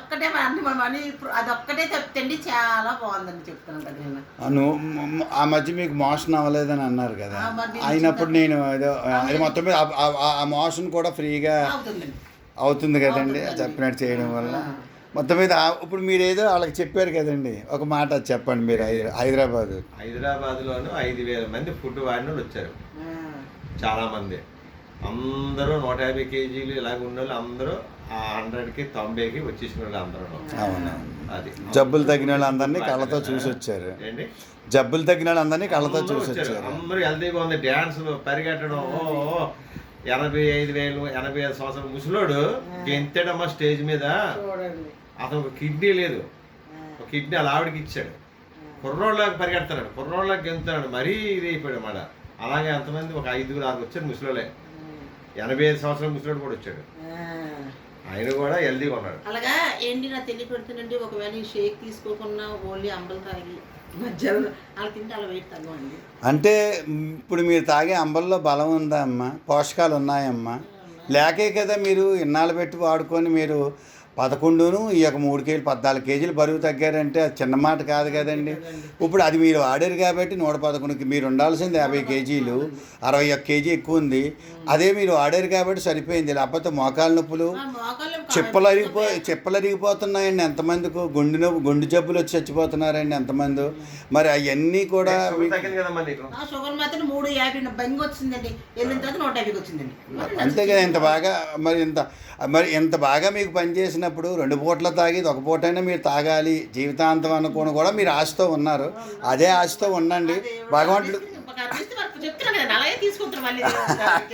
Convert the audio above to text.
ఒక్కటే మన మన మనీ అది ఒక్కటే చెప్తండి చాలా బాగుందని చెప్తున్నాను కదా నేను. ఆ, నువ్వు ఆ మధ్య మీకు మోషన్ అవ్వలేదని అన్నారు కదా. ఆ, మరి నేను అయినప్పుడు నేను ఏదో అది మొత్తం మీద ఆ- ఆ- ఆ- ఆ మోషన్ కూడా ఫ్రీగా అవుతుందండి. అవుతుంది కదండి అవుతుందండి. చెప్పినట్టు చేయడం వల్ల. ఆ. మొత్తం మీద ఆ- ఇప్పుడు మీరు ఏదో వాళ్ళకి చెప్పారు కదండి ఒక మాట చెప్పండి మీరు హైదరా- హైదరాబాద్. హైదరాబాద్లోనూ ఐదు వేల మంది ఫుడ్ వాడిన వాళ్ళు వచ్చారు. ఆ, చాలా మంది. అందరూ నూట యాభై కేజీలు ఇలాగ ఉన్న వాళ్ళు అందరూ ఆ హండ్రెడ్కి తొంభైకి వచ్చేసిన వాళ్ళు అందరూ. అవును అది. జబ్బులు తగ్గిన వాళ్ళందరినీ కళ్ళతో చూసి వచ్చారు. ఏంటి? జబ్బులు తగ్గిన వాళ్ళందరినీ కళ్ళతో చూసి వచ్చారు. అందరూ హెల్తీగా ఉంది. డ్యాన్సులు పరిగెట్టడం ఓ ఎనభై ఐదు వేలు ఎనభై ఐదు సంవత్సరాల ముసలోడు గెంతాడమ్మా స్టేజ్ మీద చూడండి. అతను ఒక కిడ్నీ లేదు. ఒక కిడ్నీ అలా ఆవిడకి ఇచ్చాడు. కుర్రోళ్ళకి పరిగెడతాడు కుర్రోళ్ళకి గెంతున్నాడు. మరీ ఇది అయిపోయాడు మాట అలాగే ఎంతమంది ఒక ఐదుగురు ఆరు వచ్చారు ముసలోళ్ళే. ఎనభై ఐదు సంవత్సరాల ముసలోడు కూడా వచ్చాడు. ఆయన కూడా హెల్తీగా ఉన్నాడు. అలాగా ఏంటి నా తెలియ పెడుతుందండి ఒకవేళ ఈ షేక్ తీసుకోకుండా ఓన్లీ అంబలు తాగి మధ్యాహ్నం అలా తింటే అలా వెయిట్ తగ్గవండి. అంటే ఇప్పుడు మీరు తాగే అంబల్లో బలం ఉందా అమ్మా? పోషకాలు ఉన్నాయమ్మా లేకే కదా మీరు ఇన్నాళ్ళు పెట్టి వాడుకొని మీరు పదకొండును ఈ యొక్క మూడు కేజీలు పద్నాలుగు కేజీలు బరువు తగ్గారంటే అది చిన్న మాట కాదు కదండి. ఇప్పుడు అది మీరు వాడారు కాబట్టి నూట పదకొండుకి మీరు ఉండాల్సింది యాభై కేజీలు అరవై ఒక్క కేజీ ఎక్కువ ఉంది. అదే మీరు వాడారు కాబట్టి సరిపోయింది. లేకపోతే మోకాలు నొప్పులు చెప్పులు అరిగిపో చెప్పులు అరిగిపోతున్నాయండి. ఎంతమందికి గుండె నొప్పి గుండె జబ్బులు వచ్చి చచ్చిపోతున్నారండి ఎంతమంది. మరి అవన్నీ కూడా షుగర్ తగ్గింది కదమ్మా నీకు? ఆ షుగర్ మాత్రం మూడు యాభై బంగి వచ్చిందండి. వెళ్ళిన తర్వాత నూట యాభైకి వచ్చిందండి. అంతే కదా ఇంత బాగా మరి ఇంత మరి ఇంత బాగా మీకు పనిచేసినప్పుడు రెండు పూట్ల తాగి ఒక పూటైనా మీరు తాగాలి. జీవితాంతం అనుకోని కూడా మీరు ఆశతో ఉన్నారు. అదే ఆశతో ఉండండి. భగవంతుడు